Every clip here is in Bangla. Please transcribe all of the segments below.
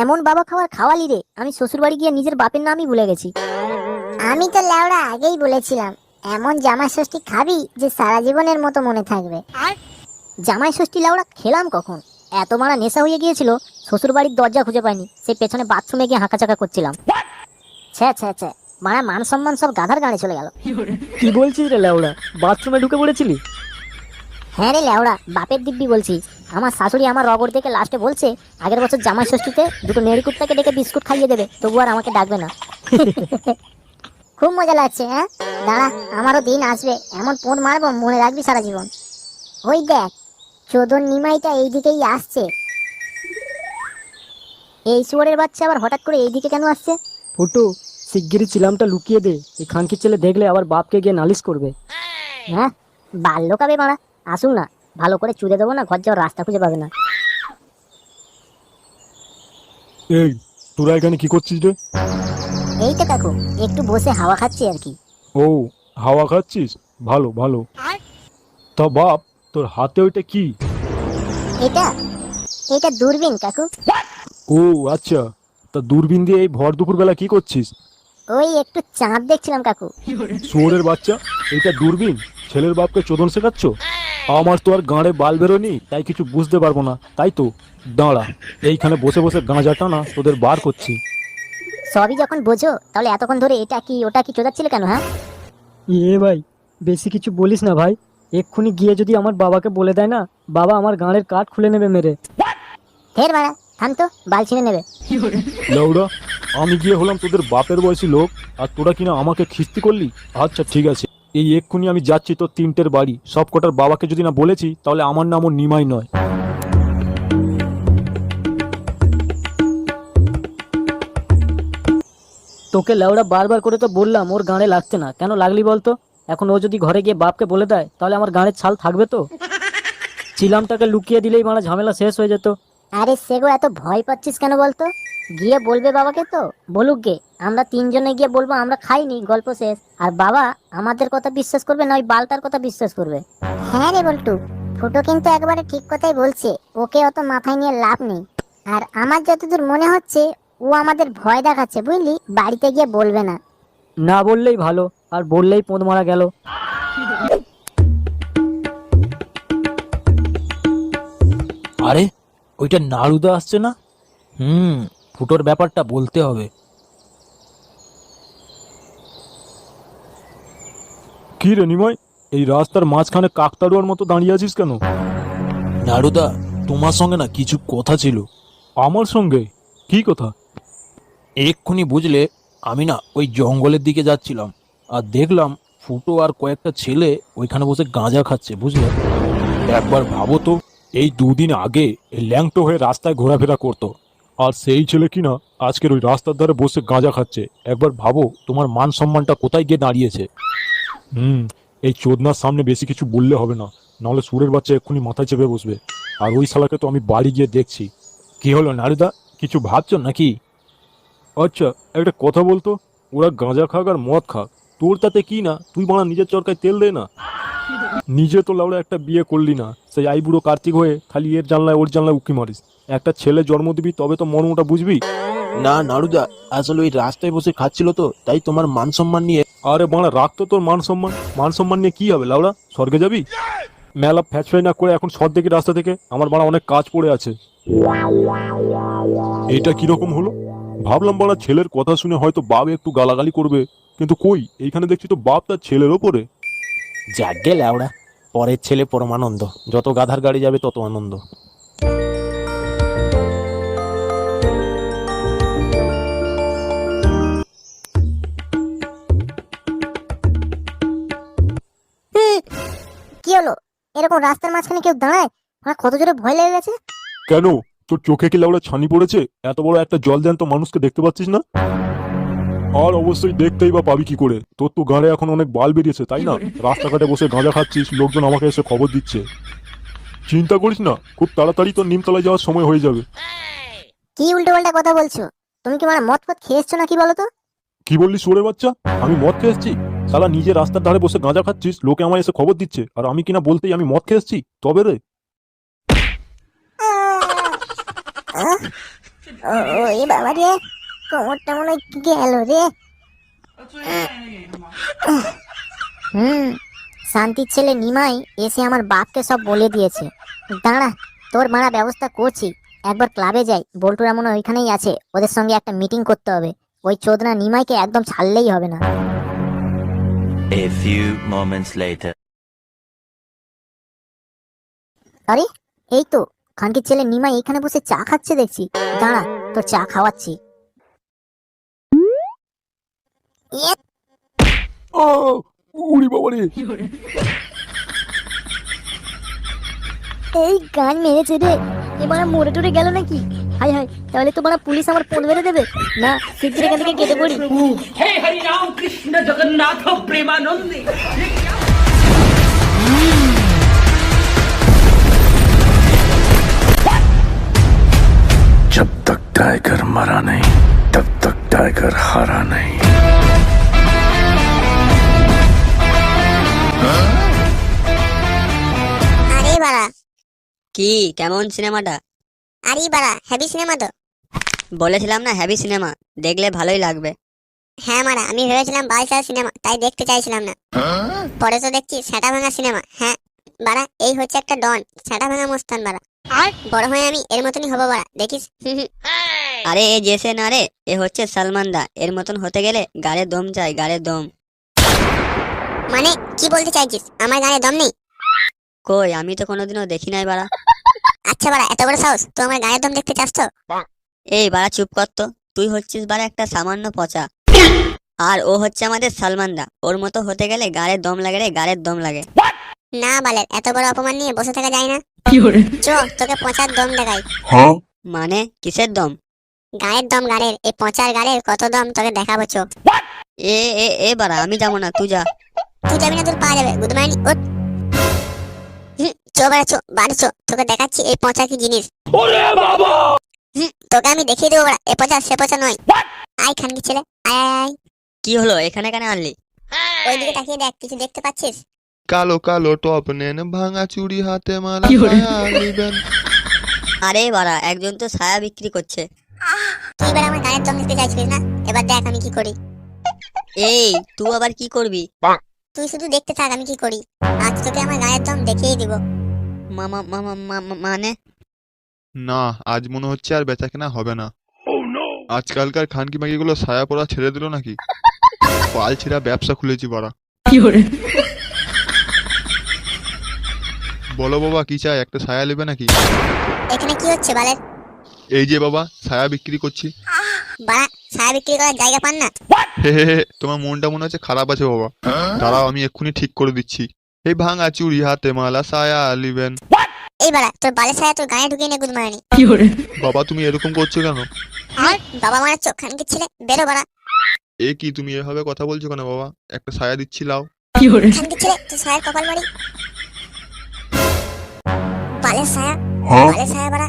এমন বাবা খাবার খাওয়ালি রে আমি শ্বশুর বাড়ি গিয়ে নিজের বাপের নামই ভুলে গেছি। আমি তো লেওড়া আগেই বলেছিলাম এমন জামাই ষষ্ঠী খাবি যে সারা জীবনের মতো মনে থাকবে। জামাই ষষ্ঠী লাউড়া খেলাম কখন? এত মারা নেশা হয়ে গিয়েছিল শ্বশুর বাড়ির দরজা খুঁজে পাইনি সেই পেছনে বাথরুমে গিয়ে হাঁকাচাকা করছিলাম। ছ্যা ছ্যা ছ্যা মারা মান সম্মান সব গাধার গাড়ি চলে গেল। কি বলছিস রে লেওড়া? বাথরুমে ঢুকে পড়েছিলি? হ্যাঁ রে ল্যাওড়া বাপের দিব্যি বলছি। আমার শাশুড়ি আমার রগর থেকে লাস্টে বলছে আগের বছর জামাই ষষ্ঠীতে দুটো নেড়ি কুত্তাকে ডেকে বিস্কুট খাইয়ে দেবে তবু আর আমাকে ডাকবে না। খুব মজা লাগছে হ্যাঁ? দাঁড়া আমারও দিন আসবে এমন পোঁত মারবো মনে রাখবি সারা জীবন। ওই দেখ চোদন নিমাইটা এইদিকেই আসছে। এই শুয়ারের বাচ্চা আবার হঠাৎ করে এইদিকে কেন আসছে? ফুটু শিগগিরই চিলামটা লুকিয়ে দে। এই খানকির ছেলে দেখলে আবার বাপকে গিয়ে নালিশ করবে। হ্যাঁ বাল্য কাবে মারা। আসুন না ভালো করে চুদে দেবো না ঘর যাওয়ার রাস্তা খুঁজে পাবে না। এই তোরা এখানে কি করছিস রে? এই তো কাকু একটু বসে হাওয়া খাচ্ছি আর কি। ও হাওয়া খাচ্ছিস? ভালো ভালো। তা বাপ তোর হাতে ওইটা কি? এটা এটা দূরবীন কাকু। ও আচ্ছা। তা দূরবীন দিয়ে এই ভর দুপুর বেলা কি করছিস? ওই একটু চাঁদ দেখছিলাম কাকু। শুয়োরের বাচ্চা? এইটা দূরবীন? ছেলের বাপকে চোদন শেখাচ্ছ? আমার তো আর গাঁড়ে বাল বেরোনি তাই কিছু বুঝতে পারব না। তাই তো দাঁড়া এইখানে বসে বসে গাঁজাটা না তোদের বার করছি। সবই যখন বোঝো তাহলে এতক্ষণ ধরে এটা কি ওটা কি চোদাচ্ছিলে কেন হ্যাঁ? এ ভাই বেশি কিছু বলিস না ভাই। এক্ষুনি গিয়ে যদি আমার বাবাকে বলে দেয় না বাবা আমার গাঁড়ের কাঠ খুলে নেবে মেরে। ফের মারা থাম তো বাল ছিঁড়ে নেবে। লৌড়া আমি গিয়ে হলাম তোদের বাপের বয়সী লোক আর তোরা কিনা আমাকে খিস্তি করলি? আচ্ছা ঠিক আছে। এই এক্ষুনি আমি যাচ্ছি তোর তিনটের বাড়ি। সব কটার বাবাকে যদি না বলেছি তাহলে আমার নামও নিমাই নয়। তোকে লেওড়া বারবার করে তো বললাম ওর গাঁড়ে লাগছে না। কেন লাগলি বলতো? এখন ও যদি ঘরে গিয়ে বাপকে বলে দেয় তাহলে আমার গাঁড়ের ছাল থাকবে তো? চিলামটাকে লুকিয়ে দিলেই মানে ঝামেলা শেষ হয়ে যেত। আরে সেগো এত ভয় পাচ্ছিস কেন বলতো? গিয়ে বলবে বাবাকে তো? বলুক গে। আমরা তিনজনে গিয়ে বলব আমরা খাইনি গল্প শেষ। আর বাবা আমাদের কথা বিশ্বাস করবে না ওই বালটার কথা বিশ্বাস করবে। হ্যাঁ রে বল্টু ফুটো কিন্তু একবারে ঠিক কথাই বলছে ওকে অত মাথায় নিয়ে লাভ নেই। আর আমার যতদূর মনে হচ্ছে ও আমাদের ভয় দেখাচ্ছে বুঝলি? বাড়িতে গিয়ে বলবে না। না বললেই ভালো আর বললেই পোঁদ মারা গেল। আরে ওইটা নাড়ুদা আসছে না? হুম ফুটোর ব্যাপারটা বলতে হবে। কি রে নিমাই এই রাস্তার মাঝখানে কাকতাড়ুয়ার মতো দাঁড়িয়ে আছিস কেন? নাড়ুদা তোমার সঙ্গে না কিছু কথা ছিল। আমার সঙ্গে? কি কথা? এক্ষুনি বুঝলে আমি না ওই জঙ্গলের দিকে যাচ্ছিলাম আর দেখলাম ফুটো আর কয়েকটা ছেলে ওইখানে বসে গাঁজা খাচ্ছে বুঝলে? একবার ভাবো তো এই দুদিন আগে ল্যাংটো হয়ে রাস্তায় ঘোরাফেরা করতো আর সেই ছেলে কিনা আজকের ওই রাস্তার ধারে বসে গাঁজা খাচ্ছে। একবার ভাবো তোমার মান সম্মানটা কোথায় গিয়ে দাঁড়িয়েছে? হুম, এই চোদনার সামনে বেশি কিছু বললে হবে না। নাহলে সুরের বাচ্চা এক্ষুনি মাথায় চেপে বসবে। আর ওই শালাকে তো আমি বাড়ি গিয়ে দেখছি। কি হলো নারুদা, কিছু ভাবছ নাকি? আচ্ছা একটা কথা বলতো, ওরা গাঁজা খাক আর মদ খাক। তোর তাতে কি না? তুই বাড়া নিজের চরকায় তেল দে না। নিজে তো লাউড়া একটা বিয়ে করলি না। সেই আইবুড়ো কার্তিক হয়ে খালি এর জানলায় ওর জানলায় উকি মারিস। একটা ছেলে জন্ম দিবি, তবে তো মর্মটা বুঝবি? না, নারুদা, আসলে ওই রাস্তায় বসে খাচ্ছিল তো, তাই তোমার মান সম্মান নিয়ে আরে বাড়া রাখতো তোর মান সম্মান। মান সম্মান নিয়ে কি হবে, লাউড়া? স্বর্গে যাবি? মেলা ফ্যাচফাই না করে এখন সর দেখি রাস্তা থেকে। আমার বাড়া অনেক কাজ পড়ে আছে। এটা কীরকম হলো? ভাবলাম বাড়া ছেলের কথা শুনে হয়তো বাপ একটু গালাগালি করবে। কিন্তু কই? এইখানে দেখছি তো বাপ তার ছেলের ওপরে। যাকে ল্যাওড়া পরের ছেলে পরমানন্দ যত গাধার গাড়ি যাবে তত আনন্দ। এরকম রাস্তার মাঝখানে কেউ দাঁড়ায়? আমার কত জোরে ভয় লেগে গেছে। কেন? তোর চোখে কি লাউড়া ছানি পড়েছে? এত বড় একটা জল জ্যান্ত মানুষকে দেখতে পাচ্ছিস না? আর অবশ্যই দেখতেই বা পাবি কি করে? তোর তো গাড়ে এখন অনেক বাল বেরিয়েছে তাই না? রাস্তাঘাটে বসে গাঁজা খাচ্ছিস লোকজন আমাকে এসে খবর দিচ্ছে। চিন্তা করিস না খুব তাড়াতাড়ি তোর নিমতলায় যাওয়ার সময় হয়ে যাবে। কি উল্টো পাল্টা কথা বলছো? তুমি কি মানে মদ ফদ খেয়েছো নাকি বলো তো? কি বললি সোরের বাচ্চা? আমি মদ খেয়ে সালা নিজে রাস্তার ধারে বসে গাঁজা খাচ্ছিস, লোকে আমায় এসে খবর দিচ্ছে। আর আমি কিনা বলতেই আমি মদ খেয়ে তবে রে। ওই শান্তির ছেলে নিমাই এসে আমার বাপকে সব বলে দিয়েছে। দাঁড়া, তোর মারা ব্যবস্থা করছি। একবার ক্লাবে যাই, বল্টুরা মনে ওইখানেই আছে। ওদের সঙ্গে একটা মিটিং করতে হবে। ওই চোদনা নিমাইকে একদম ছাড়লেই হবে না। A few moments later. আরে এই তো খানকির ছেলে নিমাই এখানে বসে চা খাচ্ছে দেখছি। দাঁড়া তোর চা খাওয়াচ্ছি। ও উড়ি বাবা রে। এই গান মেরেছে রে এবার মরে টরে গেল নাকি? হাই হাই তাহলে তো বড় পুলিশ আমার ফোন মেরে দেবে না শিগগির এখান থেকে কেটে পড়ি हे हरिराम कृष्ण जगन्नाथ प्रेमानंद जब तक टाइगर मरा नहीं तब तक टाइगर हारा नहीं আরে বাড়া কি কেমন সিনেমাটা আরে বাড়া হেভি সিনেমা তো। বলেছিলাম না হ্যাভি সিনেমা দেখলে ভালোই লাগবে। হ্যাঁ মারা আমি ভেবেছিলাম বালসার সিনেমা তাই দেখতে চাইছিলাম না। পরে তো দেখছি সেটা ভাঙা সিনেমা হ্যাঁ। বাড়া এই হচ্ছে একটা ডন সেটা ভাঙা মস্তান বাড়া। বড় হয়ে আমি এর মতনই হব বাড়া দেখিস। আরে এ জেসে না রে এ হচ্ছে সালমান দা এর মতন হতে গেলে গাড়ে দম চাই গাড়ে দম। মানে কি বলতে চাইছিস? আমার গানে দম নেই? কই আমি তো কোনোদিনও দেখি নাই বাড়া। আচ্ছা বাড়া এত বড় সাহস? তো আমার গায়ের দম দেখতে চাস তো? এই বাড়া চুপ কর তো। তুই হচ্ছিস বাড়া একটা সামান্য পচা। আর ও হচ্ছে আমাদের সালমান দা। ওর মতো হতে গেলে গাড়ের দম লাগে রে গাড়ের দম লাগে। না বালের এত বড় অপমান নিয়ে বসে থাকা যায় না। চ তোকে পচার দম দেখাই। মানে? কিসের দম? গায়ের দম গাড়ের এই পচার গাড়ের কত দম তোকে দেখাবো চো। এ এ এ বাড়া আমি যাব না তুই যা। তুই যাবি না তোর পাওয়া যাবে। গুড মর্নিং চো বাড়া চো বাড়ি চো তোকে দেখাচ্ছি এই পচা কি জিনিস। হুম, তোকে আমি দেখিয়ে দেবো বাড়া এ পচা সে পচা নয়। আয় খানকি ছেলে আয় আয় কি হলো এখানে কেন আনলি? ওইদিকে তাকিয়ে দেখ কিছু দেখতে পাচ্ছিস? কালো কালো টপ নেন ভাঙা চুড়ি হাতে মালা নিবেন আরে বাড়া একজন তো ছায়া বিক্রি করছে। তুই এবার আমার গায়ের দম দেখতে চাইছিস না? এবার দেখ আমি কি করি। এই তুই আবার কি করবি? তুই শুধু দেখতে থাক আমি কি করি। আজ তোকে আমার গায়ের দম দেখিয়ে দিব। মানে? না আজ মনে হচ্ছে আর বেচা কেনা হবে না। আজকালকার খানকি মাগি গুলো ছায়া পড়া ছেড়ে দিল নাকি? পাল ছিঁড়া ব্যবসা খুলেছি বাড়া। বলো বাবা কি চাই? একটা ছায়া নেবে নাকি? এখানে কি হচ্ছে বালের? এই যে বাবা ছায়া বিক্রি করছি। বাড়া ছায়া বিক্রি করার জায়গা পান না? তোমার মনটা মনে হচ্ছে খারাপ আছে বাবা। দাঁড়াও আমি এক্ষুনি ঠিক করে দিচ্ছি। এই ভাঙা চুড়ি হাতে মালা সায়া লিবেন। এই বাড়া তোর বালের ছায়া তোর গায়ে ঢুকিয়ে নে গুদ মারানি বাবা তুমি এরকম করছ কেন? আর বাবা মারা চোখ খানকি ছেলে বেরো বাড়া। এ কি তুমি এভাবে কথা বলছো কেন বাবা? একটা সায়া দিচ্ছি লাও। খানকি ছেলে তুই ছায়ার কপাল বাড়ি বালের ছায়া বালের ছায়া বাড়া।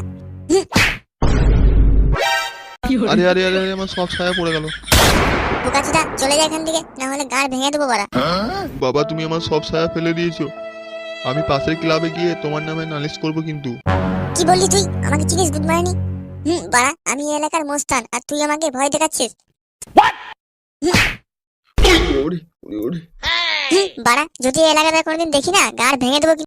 আরে আরে আরে আরে, আমার সব ছায়া পড়ে গেল। বুকাচুদা চলে যায় এখান থেকে না হলে গাড় ভেঙে দেবো বাড়া। বাবা তুমি আমার সব ছায়া ফেলে দিয়েছ। আমি পাশের ক্লাবে গিয়ে তোমার নামে নালিশ করব কিন্তু। কি বললি তুই? আমাকে চিনিস গুড মর্নিং হুম বাড়া আমি এই এলাকার মোস্তান আর তুই আমাকে ভয় দেখাচ্ছিস। বাড়া যদি এই এলাকাতে কোনোদিন দেখি না গাড় ভেঙে দেবো